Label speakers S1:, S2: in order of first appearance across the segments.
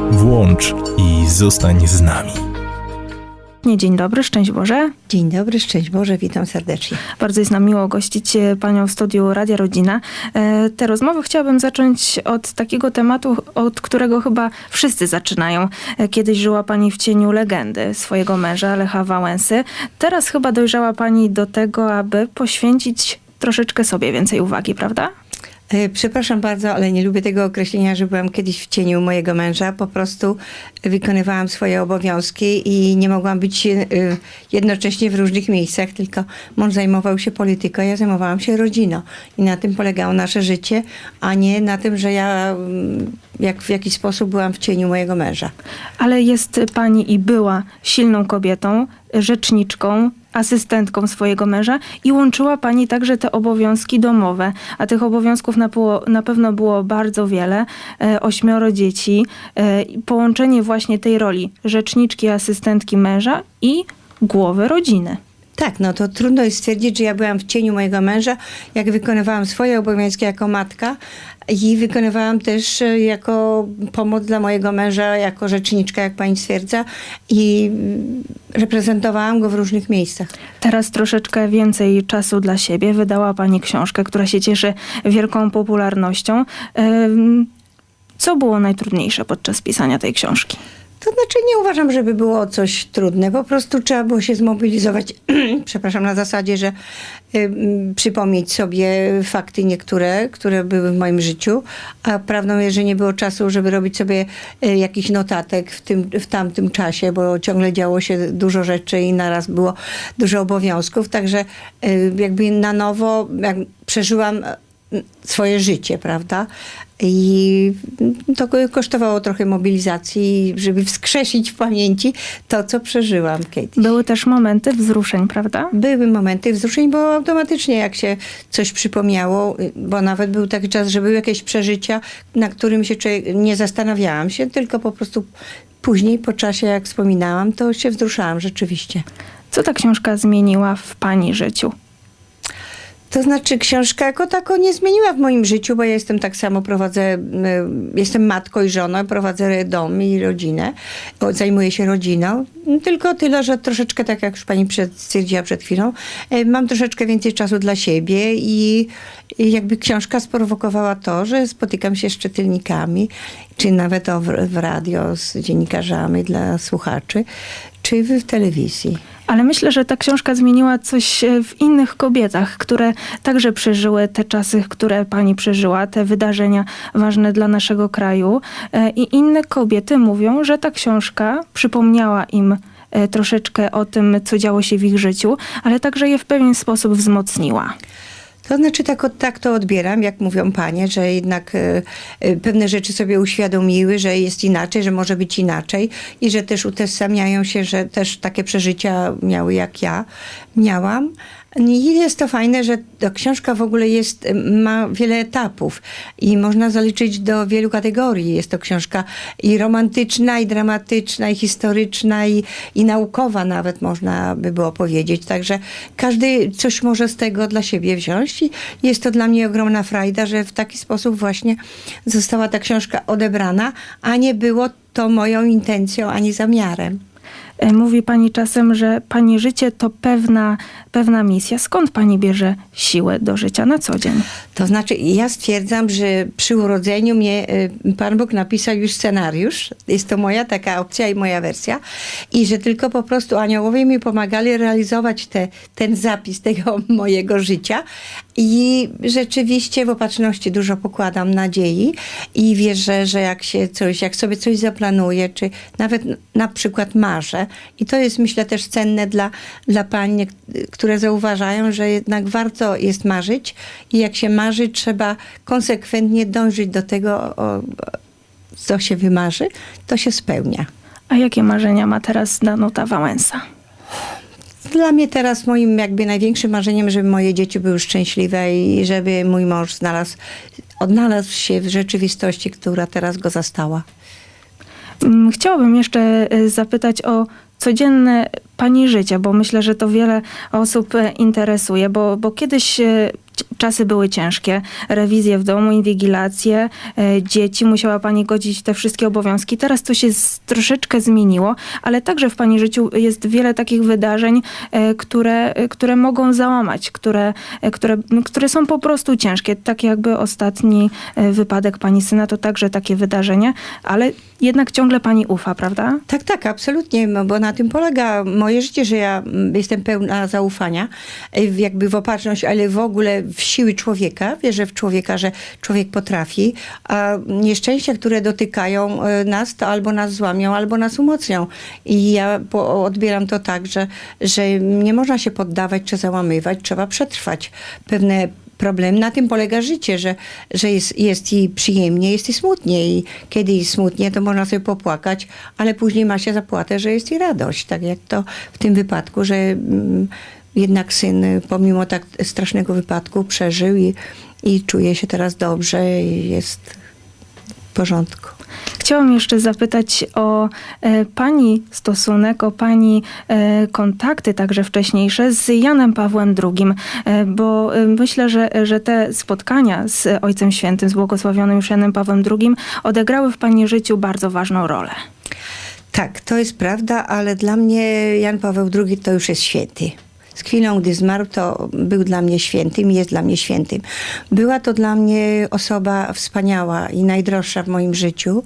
S1: Włącz i zostań z nami.
S2: Dzień dobry, szczęść Boże.
S3: Dzień dobry, szczęść Boże, witam serdecznie.
S2: Bardzo jest nam miło gościć e, Panią w studiu Radia Rodzina. E, Te rozmowy chciałabym zacząć od takiego tematu, od którego chyba wszyscy zaczynają. E, Kiedyś żyła Pani w cieniu legendy swojego męża, Lecha Wałęsy. Teraz chyba dojrzała Pani do tego, aby poświęcić troszeczkę sobie więcej uwagi, prawda?
S3: E, Przepraszam bardzo, ale nie lubię tego określenia, że byłam kiedyś w cieniu mojego męża. Po prostu wykonywałam swoje obowiązki i nie mogłam być e, jednocześnie w różnych miejscach, tylko mąż zajmował się polityką, ja zajmowałam się rodziną. I na tym polegało nasze życie, a nie na tym, że ja mm, jak w jakiś sposób byłam w cieniu mojego męża.
S2: Ale jest Pani i była silną kobietą, rzeczniczką, asystentką swojego męża i łączyła Pani także te obowiązki domowe. A tych obowiązków na, było, na pewno było bardzo wiele. E, ośmioro dzieci. E, połączenie właśnie tej roli rzeczniczki, asystentki męża i głowy rodziny.
S3: Tak, no to trudno jest stwierdzić, że ja byłam w cieniu mojego męża, jak wykonywałam swoje obowiązki jako matka i wykonywałam też e, jako pomoc dla mojego męża, jako rzeczniczka, jak pani stwierdza i reprezentowałam go w różnych miejscach.
S2: Teraz troszeczkę więcej czasu dla siebie. Wydała Pani książkę, która się cieszy wielką popularnością. Co było najtrudniejsze podczas pisania tej książki?
S3: To znaczy nie uważam, żeby było coś trudne. Po prostu trzeba było się zmobilizować, przepraszam, na zasadzie, że y, przypomnieć sobie fakty niektóre, które były w moim życiu, a prawdą jest, że nie było czasu, żeby robić sobie y, jakichś notatek w, tym, w tamtym czasie, bo ciągle działo się dużo rzeczy i naraz było dużo obowiązków, także y, jakby na nowo jak przeżyłam swoje życie, prawda? I to ko- kosztowało trochę mobilizacji, żeby wskrzesić w pamięci to, co przeżyłam kiedyś.
S2: Były też momenty wzruszeń, prawda?
S3: Były momenty wzruszeń, bo automatycznie jak się coś przypomniało, bo nawet był taki czas, że były jakieś przeżycia, na którym się nie zastanawiałam się, tylko po prostu później, po czasie, jak wspominałam, to się wzruszałam rzeczywiście.
S2: Co ta książka zmieniła w Pani życiu?
S3: To znaczy, książka jako tako nie zmieniła w moim życiu, bo ja jestem tak samo, prowadzę, y, jestem matką i żoną, prowadzę dom i rodzinę, zajmuję się rodziną. Tylko tyle, że troszeczkę, tak jak już pani stwierdziła przed chwilą, y, mam troszeczkę więcej czasu dla siebie i, jakby książka sprowokowała to, że spotykam się z czytelnikami, czy nawet w, w radio z dziennikarzami dla słuchaczy, czy w telewizji.
S2: Ale myślę, że ta książka zmieniła coś e, w innych kobietach, które także przeżyły te czasy, które pani przeżyła, te wydarzenia ważne dla naszego kraju. E, I inne kobiety mówią, że ta książka przypomniała im e, troszeczkę o tym, co działo się w ich życiu, ale także je w pewien sposób wzmocniła.
S3: To znaczy tak, tak to odbieram, jak mówią panie, że jednak e, e, pewne rzeczy sobie uświadomiły, że jest inaczej, że może być inaczej i że też utożsamiają się, że też takie przeżycia miały jak ja miałam. I jest to fajne, że ta książka w ogóle jest, ma wiele etapów i można zaliczyć do wielu kategorii. Jest to książka i romantyczna, i dramatyczna, i historyczna, i, i naukowa nawet można by było powiedzieć. Także każdy coś może z tego dla siebie wziąć i jest to dla mnie ogromna frajda, że w taki sposób właśnie została ta książka odebrana, a nie było to moją intencją ani zamiarem.
S2: E, Mówi pani czasem, że pani życie to pewna, pewna misja. Skąd pani bierze siłę do życia na co dzień?
S3: To znaczy, ja stwierdzam, że przy urodzeniu mnie y, Pan Bóg napisał już scenariusz. Jest to moja taka opcja i moja wersja. I że tylko po prostu aniołowie mi pomagali realizować te, ten zapis tego mojego życia. I rzeczywiście w opatrzności dużo pokładam nadziei i wierzę, że jak się coś, jak sobie coś zaplanuję, czy nawet na przykład marzę, i to jest myślę też cenne dla, dla pań, które zauważają, że jednak warto jest marzyć i jak się marzy, trzeba konsekwentnie dążyć do tego, o, co się wymarzy, to się spełnia.
S2: A jakie marzenia ma teraz Danuta Wałęsa?
S3: Dla mnie teraz moim jakby największym marzeniem, żeby moje dzieci były szczęśliwe i żeby mój mąż znalazł, odnalazł się w rzeczywistości, która teraz go zastała.
S2: Mm, Chciałabym jeszcze e, zapytać o codzienne pani życie, bo myślę, że to wiele osób e, interesuje, bo, bo kiedyś e, czasy były ciężkie. Rewizje w domu, inwigilacje, e, dzieci. Musiała pani godzić te wszystkie obowiązki. Teraz to się troszeczkę zmieniło, ale także w pani życiu jest wiele takich wydarzeń, e, które, e, które mogą załamać, które, które, które są po prostu ciężkie. Tak jakby ostatni wypadek pani syna to także takie wydarzenie, ale jednak ciągle pani ufa, prawda?
S3: Tak, tak, absolutnie, no bo na tym polega moje życie, że ja mm, jestem pełna zaufania, jakby w opatrzność, ale w ogóle w siły człowieka, wierzę w człowieka, że człowiek potrafi, a nieszczęścia, które dotykają y, nas, to albo nas złamią, albo nas umocnią. I ja odbieram to tak, że, że nie można się poddawać czy załamywać, trzeba przetrwać pewne problem. Na tym polega życie, że, że jest, jest i przyjemnie, jest i smutnie. I kiedy jest smutnie, to można sobie popłakać, ale później ma się zapłatę, że jest i radość. Tak jak to w tym wypadku, że mm, jednak syn pomimo tak strasznego wypadku przeżył i, i czuje się teraz dobrze i jest w porządku.
S2: Chciałam jeszcze zapytać o e, Pani stosunek, o Pani e, kontakty także wcześniejsze z Janem Pawłem II, e, bo e, myślę, że, że te spotkania z Ojcem Świętym, z błogosławionym już Janem Pawłem II odegrały w Pani życiu bardzo ważną rolę.
S3: Tak, to jest prawda, ale dla mnie Jan Paweł II to już jest święty. Z chwilą, gdy zmarł, to był dla mnie świętym i jest dla mnie świętym. Była to dla mnie osoba wspaniała i najdroższa w moim życiu.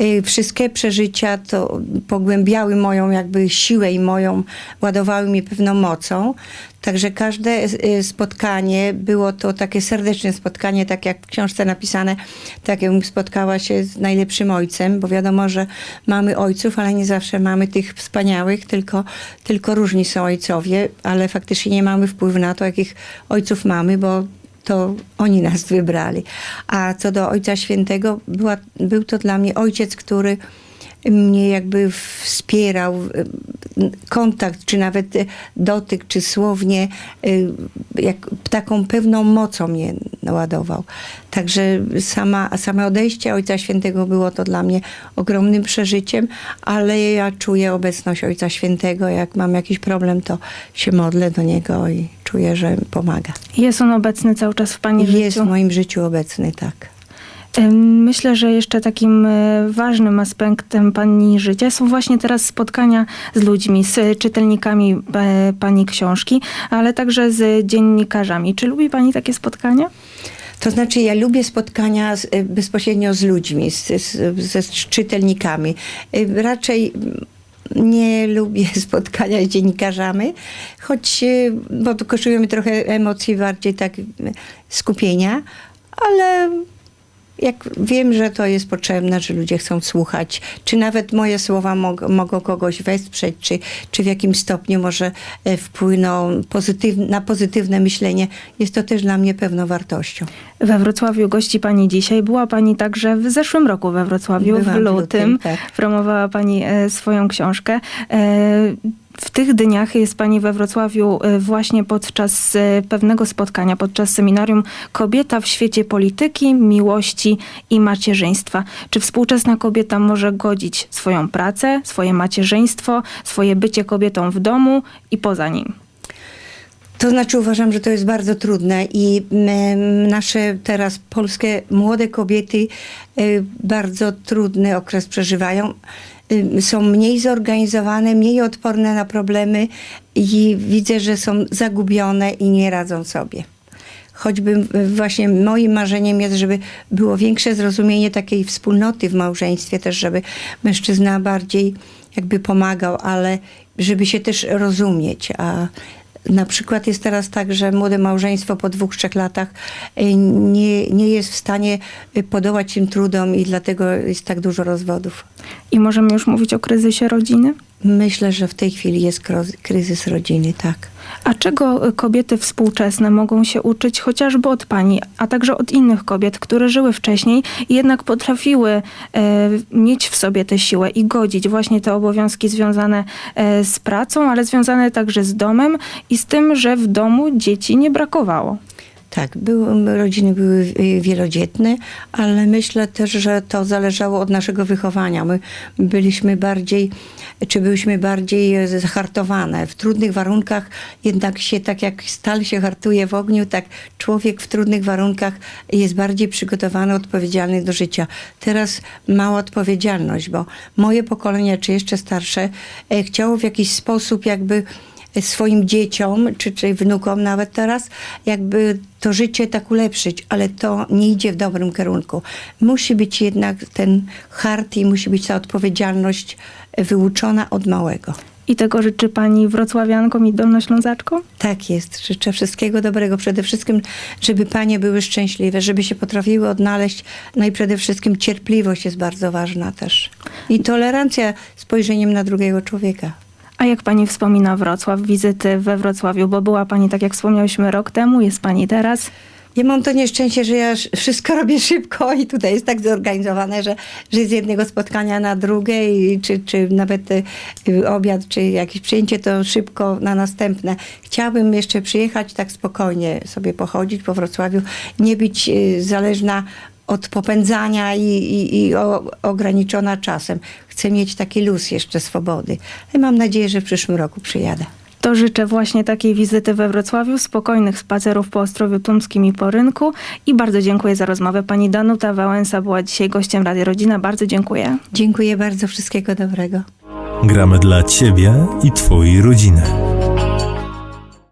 S3: Y, Wszystkie przeżycia to pogłębiały moją jakby siłę i moją, ładowały mnie pewną mocą. Także każde y, spotkanie było to takie serdeczne spotkanie, tak jak w książce napisane, tak jakbym spotkała się z najlepszym ojcem, bo wiadomo, że mamy ojców, ale nie zawsze mamy tych wspaniałych, tylko, tylko różni są ojcowie, ale faktycznie nie mamy wpływu na to, jakich ojców mamy, bo to oni nas wybrali. A co do Ojca Świętego, była, był to dla mnie ojciec, który mnie jakby wspierał, kontakt, czy nawet dotyk, czy słownie, y, jak taką pewną mocą mnie naładował. Także sama, same odejście Ojca Świętego było to dla mnie ogromnym przeżyciem, ale ja czuję obecność Ojca Świętego. Jak mam jakiś problem, to się modlę do Niego i czuję, że pomaga.
S2: Jest on obecny cały czas w Pani
S3: Jest
S2: życiu.
S3: w moim życiu obecny, tak.
S2: Myślę, że jeszcze takim e, ważnym aspektem Pani życia są właśnie teraz spotkania z ludźmi, z czytelnikami e, Pani książki, ale także z dziennikarzami. Czy lubi Pani takie spotkania?
S3: To znaczy, ja lubię spotkania z, y, bezpośrednio z ludźmi, z, czytelnikami. Raczej nie lubię spotkania z dziennikarzami, choć bo to kosztuje mi trochę emocji, bardziej tak skupienia, ale jak wiem, że to jest potrzebne, że ludzie chcą słuchać, czy nawet moje słowa mog- mogą kogoś wesprzeć, czy, czy w jakim stopniu może e, wpłyną pozytyw- na pozytywne myślenie, jest to też dla mnie pewną wartością.
S2: We Wrocławiu gości Pani dzisiaj. Była Pani także w zeszłym roku we Wrocławiu,
S3: Byłam
S2: w
S3: w
S2: lutym.
S3: lutym, tak.
S2: Promowała Pani e, swoją książkę. E, W tych dniach jest Pani we Wrocławiu e, właśnie podczas e, pewnego spotkania, podczas seminarium Kobieta w świecie polityki, miłości i macierzyństwa. Czy współczesna kobieta może godzić swoją pracę, swoje macierzyństwo, swoje bycie kobietą w domu i poza nim?
S3: To znaczy uważam, że to jest bardzo trudne i nasze teraz polskie młode kobiety y, bardzo trudny okres przeżywają. Y, Są mniej zorganizowane, mniej odporne na problemy i widzę, że są zagubione i nie radzą sobie. Choćby y, właśnie moim marzeniem jest, żeby było większe zrozumienie takiej wspólnoty w małżeństwie, też żeby mężczyzna bardziej jakby pomagał, ale żeby się też rozumieć. A na przykład jest teraz tak, że młode małżeństwo po dwóch, trzech latach y, nie, nie jest w stanie y, podołać tym trudom i dlatego jest tak dużo rozwodów.
S2: I możemy już mówić o kryzysie rodziny?
S3: Myślę, że w tej chwili jest kryzys rodziny, tak.
S2: A czego y, kobiety współczesne mogą się uczyć chociażby od pani, a także od innych kobiet, które żyły wcześniej i jednak potrafiły e, mieć w sobie tę siłę i godzić właśnie te obowiązki związane e, z pracą, ale związane także z domem i z tym, że w domu dzieci nie brakowało?
S3: Tak, były, rodziny były y, wielodzietne, ale myślę też, że to zależało od naszego wychowania. My byliśmy bardziej, czy byliśmy bardziej e, zahartowane. W trudnych warunkach jednak się, tak jak stal się hartuje w ogniu, tak człowiek w trudnych warunkach jest bardziej przygotowany, odpowiedzialny do życia. Teraz mała odpowiedzialność, bo moje pokolenie, czy jeszcze starsze, e, chciało w jakiś sposób jakby swoim dzieciom, czy, czy wnukom nawet teraz, jakby to życie tak ulepszyć, ale to nie idzie w dobrym kierunku. Musi być jednak ten hart i musi być ta odpowiedzialność wyuczona od małego.
S2: I tego życzy pani wrocławiankom i dolnoślązaczkom?
S3: Tak jest. Życzę wszystkiego dobrego. Przede wszystkim, żeby panie były szczęśliwe, żeby się potrafiły odnaleźć. No i przede wszystkim cierpliwość jest bardzo ważna też. I tolerancja spojrzeniem na drugiego człowieka.
S2: A jak pani wspomina Wrocław, wizyty we Wrocławiu, bo była pani, tak jak wspomniałyśmy, rok temu, jest pani teraz.
S3: Ja mam to nieszczęście, że ja sz- wszystko robię szybko i tutaj jest tak zorganizowane, że, że z jednego spotkania na drugie, i czy, czy nawet y, obiad, czy jakieś przyjęcie, to szybko na następne. Chciałabym jeszcze przyjechać tak spokojnie sobie pochodzić po Wrocławiu, nie być y, zależna od popędzania i, i, i o, ograniczona czasem. Chcę mieć taki luz jeszcze swobody. Ale mam nadzieję, że w przyszłym roku przyjadę.
S2: To życzę właśnie takiej wizyty we Wrocławiu, spokojnych spacerów po Ostrowiu Tumskim i po rynku. I bardzo dziękuję za rozmowę. Pani Danuta Wałęsa była dzisiaj gościem Radia Rodzina. Bardzo dziękuję.
S3: Dziękuję bardzo, wszystkiego dobrego.
S1: Gramy dla Ciebie i Twojej rodziny.